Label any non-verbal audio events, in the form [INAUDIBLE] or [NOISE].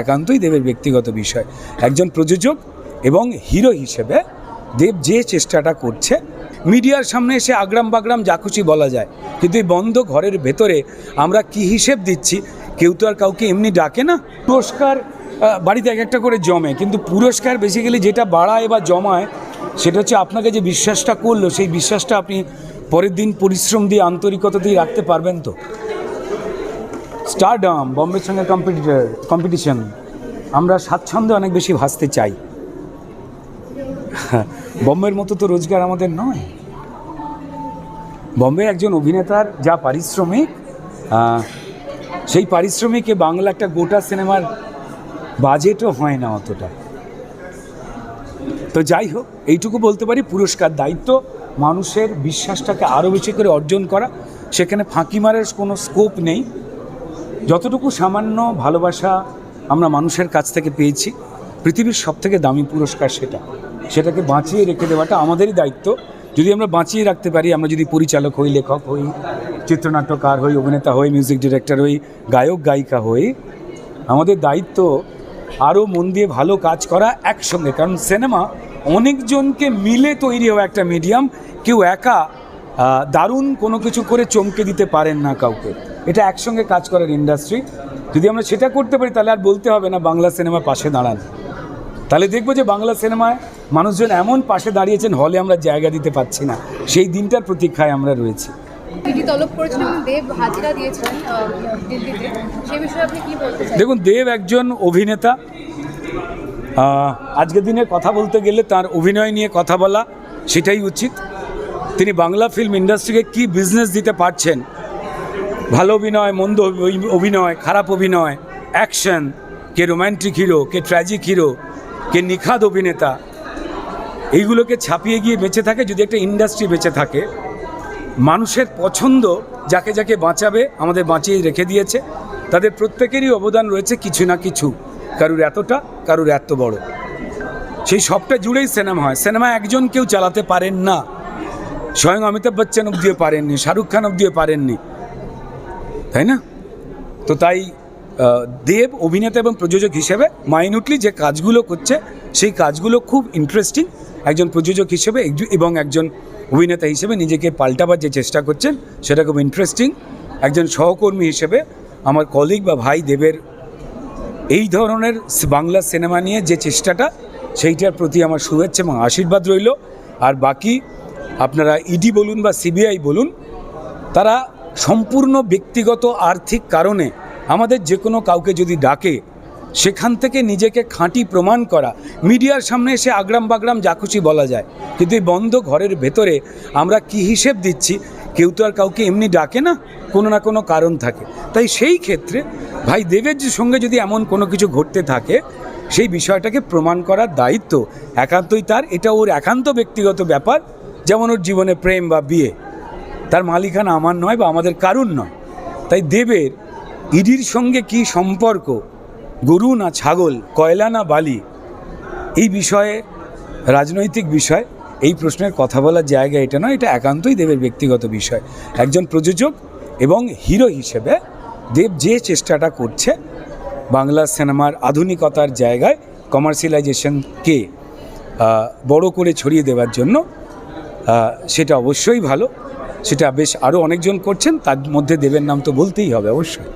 একান্তই দেবের ব্যক্তিগত বিষয়। একজন প্রযোজক এবং হিরো হিসেবে দেব যে চেষ্টাটা করছে, মিডিয়ার সামনে এসে আগ্রাম বাগ্রাম যা খুশি বলা যায়। কিন্তু এই বন্ধ ঘরের ভেতরে আমরা কি হিসেব দিচ্ছি? কেউ তো আর কাউকে এমনি ডাকে না? পুরস্কার বাড়িতে এক একটা করে জমে, কিন্তু পুরস্কার বেসিক্যালি যেটা বাড়ায় বা জমায়, সেটা হচ্ছে আপনাকে যে বিশ্বাসটা করল, সেই বিশ্বাসটা আপনি পরের দিন পরিশ্রম দিয়ে, আন্তরিকতা দিয়ে রাখতে পারবেন তো? স্টারডাম বম্বের সঙ্গে কম্পিটিটার কম্পিটিশন আমরা স্বাচ্ছন্দ্যে অনেক বেশি ভাসতে চাই। [LAUGHS] বম্বের মতো তো রোজগার আমাদের নয়। বম্বে একজন অভিনেতার যা পারিশ্রমিক সেই পারিশ্রমিকে বাংলা একটা গোটা সিনেমার বাজেটও হয় না অতটা। তো যাই হোক, এইটুকু বলতে পারি, পুরস্কার দায়িত্ব, মানুষের বিশ্বাসটাকে আরও বেশি করে অর্জন করা। সেখানে ফাঁকি মারার কোনো স্কোপ নেই। যতটুকু সামান্য ভালোবাসা আমরা মানুষের কাছ থেকে পেয়েছি, পৃথিবীর সব থেকে দামি পুরস্কার সেটা। সেটাকে বাঁচিয়ে রেখে দেওয়াটা আমাদেরই দায়িত্ব। যদি আমরা বাঁচিয়ে রাখতে পারি, আমরা যদি পরিচালক হই, লেখক হই, চিত্রনাট্যকার হই, অভিনেতা হই মিউজিক ডিরেক্টর হই, গায়ক, গায়িকা হই, আমাদের দায়িত্ব আরও মন দিয়ে ভালো কাজ করা একসঙ্গে। কারণ সিনেমা অনেকজনকে মিলে তৈরি হওয়া একটা মিডিয়াম কেউ একা দারুণ কোনো কিছু করে চমকে দিতে পারেন না কাউকে। এটা একসঙ্গে কাজ করার ইন্ডাস্ট্রি যদি আমরা সেটা করতে পারি তাহলে আর বলতে হবে না বাংলা সিনেমা পাশে দাঁড়ান। তাহলে দেখব যে বাংলা সিনেমায় মানুষজন এমন পাশে দাঁড়িয়েছেন হলে আমরা জায়গা দিতে পারছি না। সেই দিনটার প্রতীক্ষায় আমরা রয়েছি। দেখুন দেব একজন অভিনেতা। আজকের দিনে কথা বলতে গেলে তার অভিনয় নিয়ে কথা বলা সেটাই উচিত। তিনি বাংলা ফিল্ম ইন্ডাস্ট্রিকে কি বিজনেস দিতে পারছেন ভালো অভিনয়, মন্দ অভিনয়, খারাপ অভিনয় অ্যাকশন কে রোম্যান্টিক হিরো কে ট্র্যাজিক হিরো কে নিখাদ অভিনেতা, এইগুলোকে ছাপিয়ে গিয়ে বেঁচে থাকে, যদি একটা ইন্ডাস্ট্রি বেঁচে থাকে, মানুষের পছন্দ যাকে যাকে বাঁচাবে, আমাদের বাঁচিয়ে রেখে দিয়েছে, তাদের প্রত্যেকেরই অবদান রয়েছে কিছু না কিছু, কারুর এতটা, কারুর এত বড়। সেই সবটা জুড়েই সিনেমা হয়। সিনেমা একজন কেউ চালাতে পারেন না। স্বয়ং অমিতাভ বচ্চন অব্দিও পারেননি, শাহরুখ খান অব্দিও পারেননি। তাই না? তো তাই দেব অভিনেতা এবং প্রযোজক হিসেবে মাইনুটলি যে কাজগুলো করছে, সেই কাজগুলো খুব ইন্টারেস্টিং একজন প্রযোজক হিসেবে এবং একজন অভিনেতা হিসেবে নিজেকে পাল্টাবার যে চেষ্টা করছেন, সেটা খুব ইন্টারেস্টিং একজন সহকর্মী হিসেবে আমার কলিগ বা ভাই দেবের এই ধরনের বাংলা সিনেমা নিয়ে যে চেষ্টাটা, সেইটার প্রতি আমার শুভেচ্ছা এবং আশীর্বাদ রইল। আর বাকি আপনারা ইডি বলুন বা সিবিআই বলুন, তারা সম্পূর্ণ ব্যক্তিগত আর্থিক কারণে আমাদের যে কোনো কাউকে যদি ডাকে, সেখান থেকে নিজেকে খাঁটি প্রমাণ করা। মিডিয়ার সামনে এসে আগ্রাম বাগ্রাম যা খুশি বলা যায়। কিন্তু এই বন্ধ ঘরের ভেতরে আমরা কি হিসেব দিচ্ছি? কেউ তো আর কাউকে এমনি ডাকে না? কোনো না কোনো কারণ থাকে। তাই সেই ক্ষেত্রে ভাই দেবের সঙ্গে যদি এমন কোনো কিছু ঘটতে থাকে, সেই বিষয়টাকে প্রমাণ করার দায়িত্ব একান্তই তার। এটা ওর একান্ত ব্যক্তিগত ব্যাপার। যেমন ওর জীবনে প্রেম বা বিয়ে। তার মালিকানা আমার নয় বা আমাদের কারুর নয়। তাই দেবের, ইডির সঙ্গে কি সম্পর্ক? গরু না ছাগল, কয়লা না বালি? এই বিষয়ে, রাজনৈতিক বিষয়, এই প্রশ্নের কথা বলার জায়গা এটা নয়, এটা একান্তই দেবের ব্যক্তিগত বিষয়। একজন প্রযোজক এবং হিরো হিসেবে দেব যে চেষ্টাটা করছে, বাংলা সিনেমার আধুনিকতার জায়গায় কমার্শিয়ালাইজেশনকে বড় করে ছড়িয়ে দেওয়ার জন্য সেটা অবশ্যই ভালো। সেটা বেশ আরও অনেকজন করছেন তার মধ্যে দেবের নাম তো বলতেই হবে অবশ্যই।